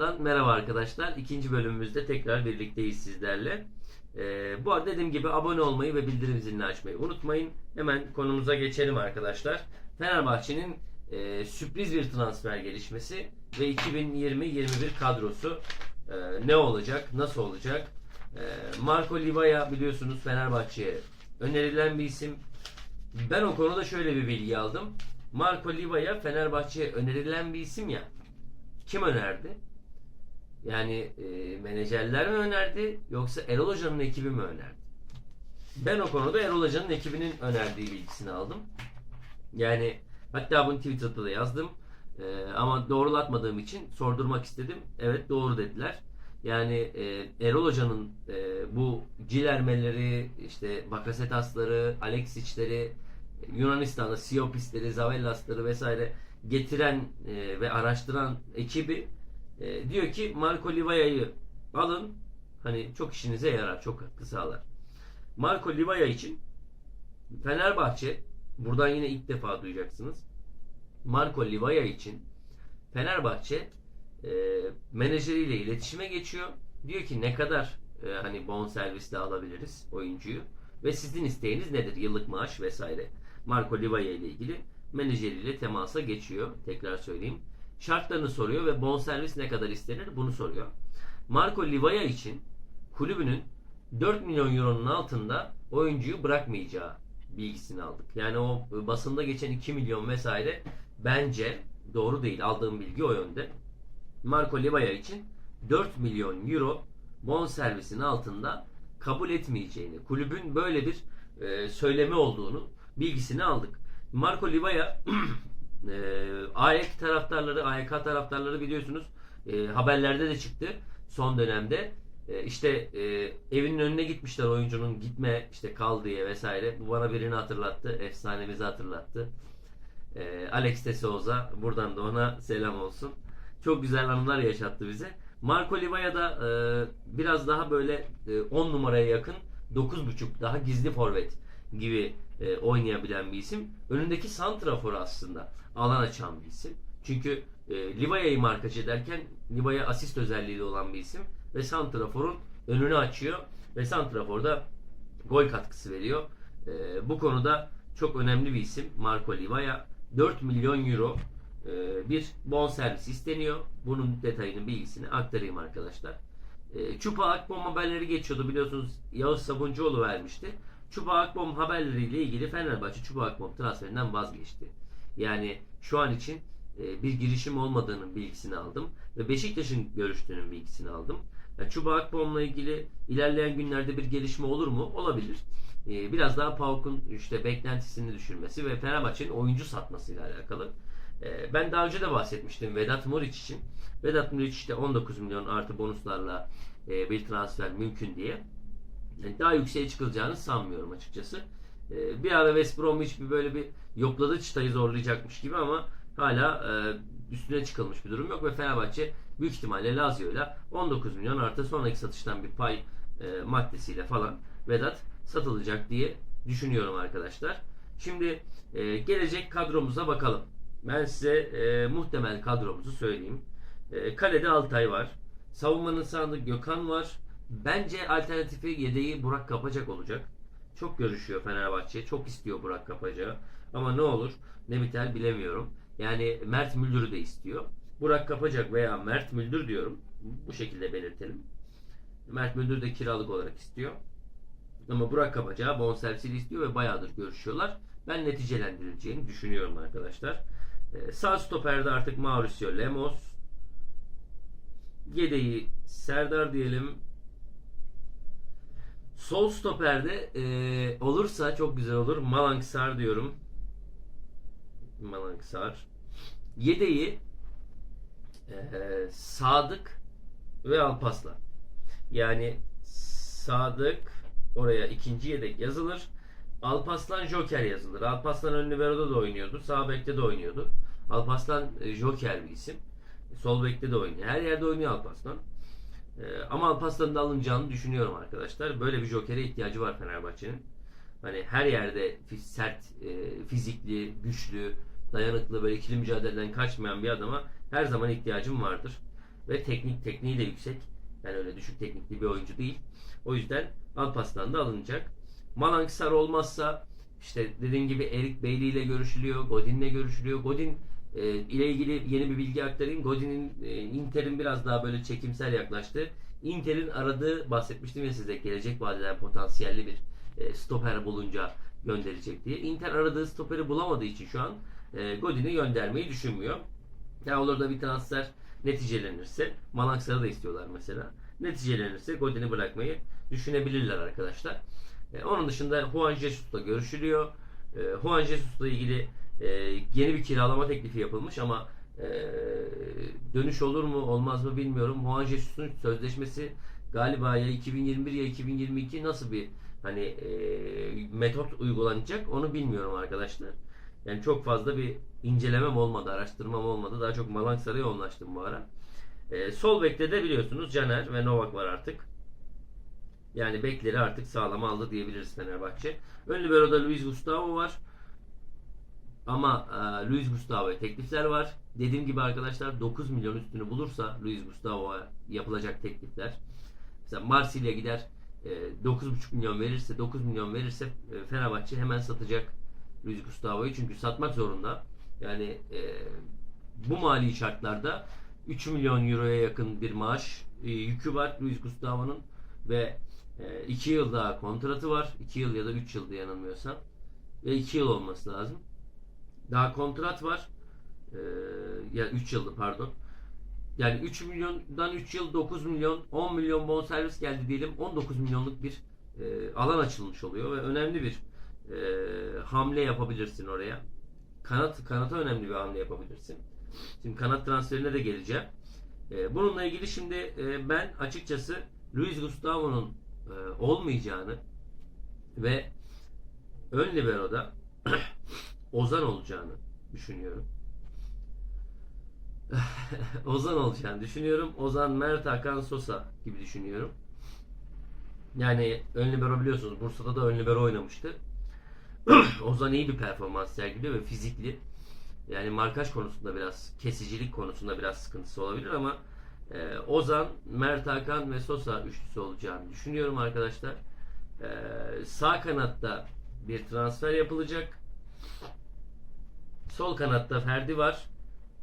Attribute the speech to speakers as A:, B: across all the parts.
A: Tekrardan merhaba arkadaşlar. İkinci bölümümüzde tekrar birlikteyiz sizlerle. Ee, bu arada dediğim gibi abone olmayı ve bildirim zilini açmayı unutmayın. Hemen konumuza geçelim arkadaşlar. Fenerbahçe'nin e, sürpriz bir transfer gelişmesi ve 2020-21 kadrosu e, ne olacak, nasıl olacak? E, Marco Livaya biliyorsunuz Fenerbahçe'ye önerilen bir isim. Ben o konuda şöyle bir bilgi aldım. Marco Livaya Fenerbahçe'ye önerilen bir isim ya. Kim önerdi? Yani e, menajerler mi önerdi yoksa Erol Hoca'nın ekibi mi önerdi? Ben o konuda Erol Hoca'nın ekibinin önerdiği bilgisini aldım. Yani hatta bunu Twitter'da da yazdım. E, ama doğrulatmadığım için sordurmak istedim. Evet doğru dediler. Yani e, Erol Hoca'nın e, bu Cilermeleri, işte Bakasetasları, Alexic'leri, Yunanistan'da Siopis'leri, Zavellas'ları vesaire getiren e, ve araştıran ekibi e, diyor ki Marco Livaya'yı alın. Hani çok işinize yarar, çok katkı sağlar. Marco Livaya için Fenerbahçe buradan yine ilk defa duyacaksınız. Marco Livaya için Fenerbahçe e, menajeriyle iletişime geçiyor. Diyor ki ne kadar e, hani bon servisle alabiliriz oyuncuyu ve sizin isteğiniz nedir? Yıllık maaş vesaire. Marco Livaya ile ilgili menajeriyle temasa geçiyor. Tekrar söyleyeyim. Şartlarını soruyor ve bonservis ne kadar istenir bunu soruyor. Marco Livaya için kulübünün 4 milyon euronun altında oyuncuyu bırakmayacağı bilgisini aldık. Yani o basında geçen 2 milyon vesaire bence doğru değil. Aldığım bilgi o yönde. Marco Livaya için 4 milyon euro bonservisin altında kabul etmeyeceğini, kulübün böyle bir e, söylemi olduğunu bilgisini aldık. Marco Livaya e, AEK taraftarları, AEK taraftarları biliyorsunuz e, haberlerde de çıktı son dönemde. E, işte e, evinin önüne gitmişler oyuncunun gitme işte kal diye vesaire. Bu bana birini hatırlattı. Efsanemizi hatırlattı. E, Alex de Souza. Buradan da ona selam olsun. Çok güzel anılar yaşattı bize. Marco Livaya da e, biraz daha böyle 10 e, numaraya yakın 9.5 daha gizli forvet gibi e, oynayabilen bir isim. Önündeki Santrafor aslında alan açan bir isim. Çünkü e, Livaya'yı markacı ederken Livaya asist özelliği olan bir isim ve Santrafor'un önünü açıyor ve Santrafor da gol katkısı veriyor. E, bu konuda çok önemli bir isim Marco Livaya. 4 milyon euro e, bir bon servis isteniyor. Bunun detayını bilgisini aktarayım arkadaşlar. E, Çupa Akbom haberleri geçiyordu biliyorsunuz Yavuz Sabuncuoğlu vermişti. Çupa Akbom haberleriyle ilgili Fenerbahçe Çupa Akbom transferinden vazgeçti. Yani şu an için e, bir girişim olmadığının bilgisini aldım ve Beşiktaş'ın görüştüğünün bilgisini aldım. Yani Çuba Akbom'la ilgili ilerleyen günlerde bir gelişme olur mu? Olabilir. E, biraz daha Pauk'un işte beklentisini düşürmesi ve Fenerbahçe'nin oyuncu satmasıyla alakalı. E, ben daha önce de bahsetmiştim Vedat Muriç için. Vedat Muriç işte 19 milyon artı bonuslarla bir transfer mümkün diye. Daha yükseğe çıkılacağını sanmıyorum açıkçası. Ee, bir ara West Bromwich bir böyle bir yokladı çıtayı zorlayacakmış gibi ama hala e, üstüne çıkılmış bir durum yok ve Fenerbahçe büyük ihtimalle Lazio'yla 19 milyon artı sonraki satıştan bir pay e, maddesiyle falan Vedat satılacak diye düşünüyorum arkadaşlar. Şimdi e, gelecek kadromuza bakalım. Ben size muhtemel kadromuzu söyleyeyim. Kalede Altay var. Savunmanın sağında Gökhan var. Bence alternatifi yedeği Burak Kapacak olacak. Çok görüşüyor Fenerbahçe. Çok istiyor Burak Kapacak'ı. Ama ne olur ne biter bilemiyorum. Yani Mert Müldür'ü de istiyor. Burak Kapacak veya Mert Müldür diyorum. Bu şekilde belirtelim. Mert Müldür de kiralık olarak istiyor. Ama Burak Kapacak'ı bonservisiyle istiyor ve bayağıdır görüşüyorlar. Ben neticelendirileceğini düşünüyorum arkadaşlar. Ee, sağ stoperde artık Mauricio Lemos. Yedeği Serdar diyelim. Sol stoperde e, olursa çok güzel olur. Malang Sar diyorum. Malang Sar. Yedeği e, Sadık ve Alpaslan. Yani Sadık oraya ikinci yedek yazılır. Alpaslan Joker yazılır. Alpaslan ön libero'da da oynuyordu. Sağ bekte de oynuyordu. Alpaslan e, Joker bir isim. Sol bekte de oynuyor. Her yerde oynuyor Alpaslan. Ee, ama Alparslan'ın da alınacağını düşünüyorum arkadaşlar. Böyle bir jokere ihtiyacı var Fenerbahçe'nin. Hani her yerde sert, e, fizikli, güçlü, dayanıklı, böyle ikili mücadeleden kaçmayan bir adama her zaman ihtiyacım vardır. ve teknik tekniği de yüksek. Yani öyle düşük teknikli bir oyuncu değil. O yüzden Alpaslan da alınacak. Malang Sar olmazsa işte dediğim gibi Erik Bailey ile görüşülüyor. Godin'le görüşülüyor. Godin e, ile ilgili yeni bir bilgi aktarayım. Godin'in e, Inter'in biraz daha böyle çekimsel yaklaştı. Inter'in aradığı bahsetmiştim ya size gelecek vadeden potansiyelli bir e, stoper bulunca gönderecek diye. Inter aradığı stoperi bulamadığı için şu an e, Godin'i göndermeyi düşünmüyor. Ya olur da bir transfer neticelenirse Malangsar'ı da istiyorlar mesela. Neticelenirse Godin'i bırakmayı düşünebilirler arkadaşlar. E, onun dışında Juan Jesus'la görüşülüyor. E, Juan Jesus'la ilgili e, yeni bir kiralama teklifi yapılmış ama e, dönüş olur mu olmaz mı bilmiyorum. Juan Jesus'un sözleşmesi galiba ya 2021 ya 2022 nasıl bir hani e, metot uygulanacak onu bilmiyorum arkadaşlar. Yani çok fazla bir incelemem olmadı, araştırmam olmadı. Daha çok Malangsar'a yoğunlaştım bu ara. E, sol bekte de biliyorsunuz Caner ve Novak var artık. Yani bekleri artık sağlam aldı diyebiliriz Fenerbahçe. Ön libero'da Luis Gustavo var. Ama e, Luis Gustavo'ya teklifler var. Dediğim gibi arkadaşlar 9 milyon üstünü bulursa Luis Gustavo'ya yapılacak teklifler. Mesela Marsilya gider e, 9,5 milyon verirse 9 milyon verirse e, Fenerbahçe hemen satacak Luis Gustavo'yu çünkü satmak zorunda. Yani e, bu mali şartlarda 3 milyon euroya yakın bir maaş e, yükü var Luis Gustavo'nun ve 2 yıl daha kontratı var. 2 yıl ya da 3 yıldı yanılmıyorsam. Ve 2 yıl olması lazım. Daha kontrat var. Ee, ya 3 yıldı pardon. Yani 3 milyondan 3 yıl 9 milyon 10 milyon bonservis geldi diyelim 19 milyonluk bir e, alan açılmış oluyor ve önemli bir e, hamle yapabilirsin oraya. Kanat kanata önemli bir hamle yapabilirsin. Şimdi kanat transferine de geleceğim. E, bununla ilgili şimdi e, ben açıkçası Luis Gustavo'nun e, olmayacağını ve ön libero'da Ozan olacağını düşünüyorum. Ozan olacağını düşünüyorum. Ozan, Mert, Hakan, Sosa gibi düşünüyorum. Yani ön libero biliyorsunuz Bursa'da da ön libero oynamıştı. Ozan iyi bir performans sergiliyor ve fizikli. Yani markaj konusunda biraz, kesicilik konusunda biraz sıkıntısı olabilir ama e, Ozan, Mert Hakan ve Sosa üçlüsü olacağını düşünüyorum arkadaşlar. E, sağ kanatta bir transfer yapılacak. Sol kanatta Ferdi var.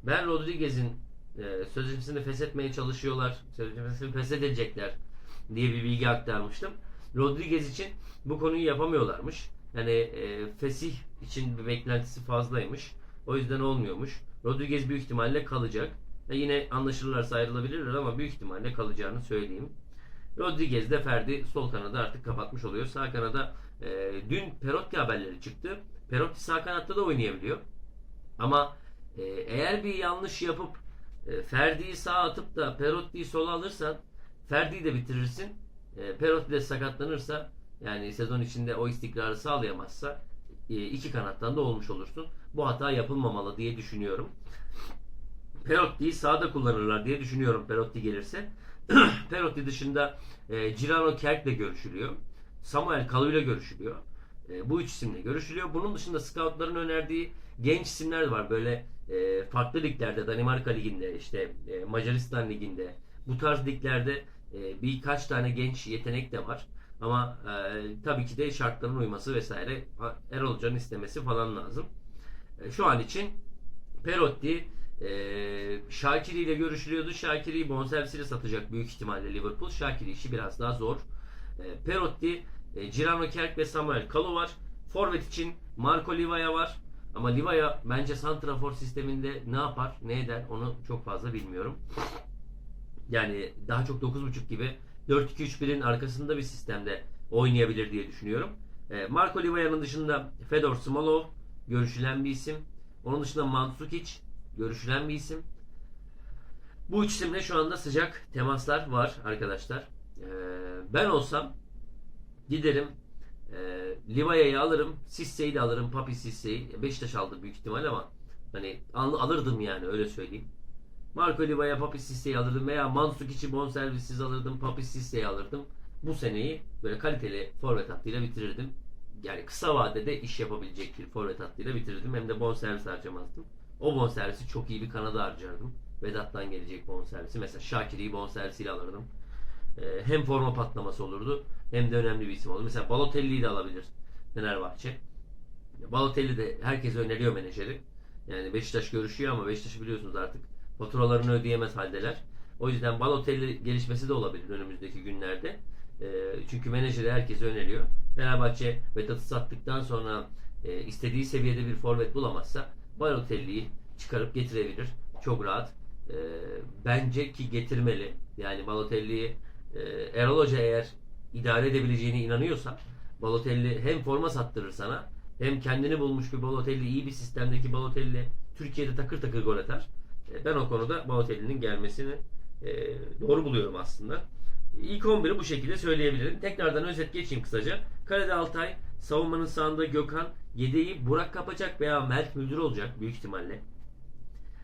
A: Ben Rodriguez'in e, sözleşmesini feshetmeye çalışıyorlar. Sözleşmesini feshedecekler diye bir bilgi aktarmıştım. Rodriguez için bu konuyu yapamıyorlarmış. Yani e, fesih için bir beklentisi fazlaymış. O yüzden olmuyormuş. Rodriguez büyük ihtimalle kalacak. E yine anlaşırlarsa ayrılabilirler ama büyük ihtimalle kalacağını söyleyeyim. Rodriguez de Ferdi sol kanada artık kapatmış oluyor. Sağ kanada e, dün Perotti haberleri çıktı. Perotti sağ kanatta da oynayabiliyor. Ama e, eğer bir yanlış yapıp e, Ferdi'yi sağa atıp da Perotti'yi sola alırsan Ferdi'yi de bitirirsin. E, Perotti de sakatlanırsa yani sezon içinde o istikrarı sağlayamazsa e, iki kanattan da olmuş olursun. Bu hata yapılmamalı diye düşünüyorum. Perotti'yi sağda kullanırlar diye düşünüyorum Perotti gelirse. Perotti dışında e, Cirano Kerk'le görüşülüyor. Samuel Kalu ile görüşülüyor. E, bu üç isimle görüşülüyor. Bunun dışında scoutların önerdiği genç isimler de var. Böyle e, farklı liglerde, Danimarka Ligi'nde, işte e, Macaristan Ligi'nde, bu tarz liglerde e, birkaç tane genç yetenek de var. Ama e, tabii ki de şartların uyması vesaire Erol Hoca'nın istemesi falan lazım. E, şu an için Perotti e, Şakiri ile görüşülüyordu. Şakiri'yi bonservisiyle satacak büyük ihtimalle Liverpool. Şakiri işi biraz daha zor. E, Perotti, e, Cirano Kerk ve Samuel Kalu var. Forvet için Marco Livaya var. Ama Livaya bence Santrafor sisteminde ne yapar, ne eder onu çok fazla bilmiyorum. Yani daha çok 9.5 gibi 4-2-3-1'in arkasında bir sistemde oynayabilir diye düşünüyorum. E, Marco Livaya'nın dışında Fedor Smolov görüşülen bir isim. Onun dışında Mandzukic görüşülen bir isim. Bu üç isimle şu anda sıcak temaslar var arkadaşlar. E, ben olsam giderim e, Livaya'yı alırım. Sisse'yi de alırım. Papi Sisse'yi. Beşiktaş aldı büyük ihtimal ama hani al, alırdım yani öyle söyleyeyim. Marco Livaya Papi Sisse'yi alırdım veya Mansukic'i bonservissiz alırdım. Papi Sisse'yi alırdım. Bu seneyi böyle kaliteli forvet hattıyla bitirirdim. Yani kısa vadede iş yapabilecek bir forvet hattıyla bitirirdim. Hem de bonservis harcamazdım. O bonservisi çok iyi bir kanada harcardım. Vedat'tan gelecek bonservisi. Mesela Şakir'i bonservisiyle alırdım. Ee, hem forma patlaması olurdu hem de önemli bir isim olur. Mesela Balotelli'yi de alabilir Fenerbahçe. Balotelli de herkes öneriyor menajeri. Yani Beşiktaş görüşüyor ama Beşiktaş'ı biliyorsunuz artık faturalarını ödeyemez haldeler. O yüzden Balotelli gelişmesi de olabilir önümüzdeki günlerde. Ee, çünkü menajeri herkes öneriyor. Fenerbahçe Vedat'ı sattıktan sonra e, istediği seviyede bir forvet bulamazsa Balotelli'yi çıkarıp getirebilir. Çok rahat. Ee, bence ki getirmeli. Yani Balotelli'yi e, Erol Hoca eğer idare edebileceğine inanıyorsa Balotelli hem forma sattırır sana hem kendini bulmuş bir Balotelli iyi bir sistemdeki Balotelli Türkiye'de takır takır gol atar. E, Ben o konuda Balotelli'nin gelmesini e, doğru buluyorum aslında. İlk 11'i bu şekilde söyleyebilirim. Tekrardan özet geçeyim kısaca. Kalede Altay, savunmanın sağında Gökhan, yedeği Burak Kapacak veya Mert Müldür olacak büyük ihtimalle.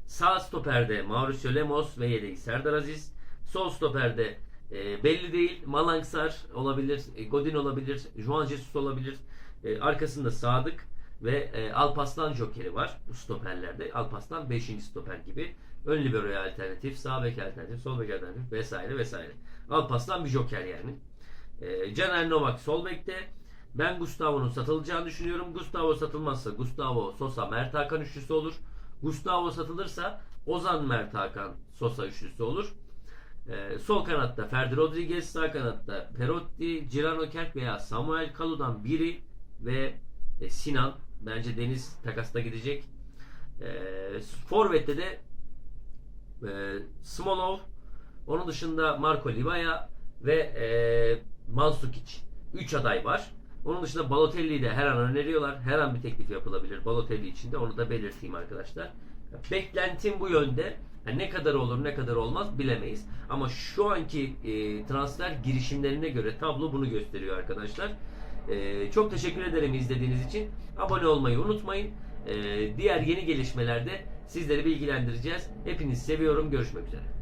A: Sağ stoperde Mauricio Lemos ve yedeği Serdar Aziz. Sol stoperde e, belli değil. Malangsar olabilir, e, Godin olabilir, Juan Jesus olabilir. E, arkasında Sadık ve e, Alpaslan Joker'i var bu stoperlerde. Alpaslan 5. stoper gibi. Ön liberoya alternatif, sağ bek alternatif, sol bek alternatif vesaire vesaire. Alpaslan bir joker yani. E, Caner Novak sol bekte. Ben Gustavo'nun satılacağını düşünüyorum. Gustavo satılmazsa Gustavo, Sosa, Mert Hakan üçlüsü olur. Gustavo satılırsa Ozan, Mert Hakan, Sosa üçlüsü olur. Ee, sol kanatta Ferdi Rodriguez, sağ kanatta Perotti, Cirano Kerk veya Samuel Kalu'dan biri ve e, Sinan. Bence Deniz takasta gidecek. Ee, Forvet'te de e, Smolov, onun dışında Marco Livaya ve e, Mansukic. 3 aday var. Onun dışında Balotelli'yi de her an öneriyorlar. Her an bir teklif yapılabilir Balotelli için de. Onu da belirteyim arkadaşlar. Beklentim bu yönde. Yani ne kadar olur ne kadar olmaz bilemeyiz. Ama şu anki e, transfer girişimlerine göre tablo bunu gösteriyor arkadaşlar. E, çok teşekkür ederim izlediğiniz için. Abone olmayı unutmayın. E, diğer yeni gelişmelerde sizleri bilgilendireceğiz. Hepinizi seviyorum. Görüşmek üzere.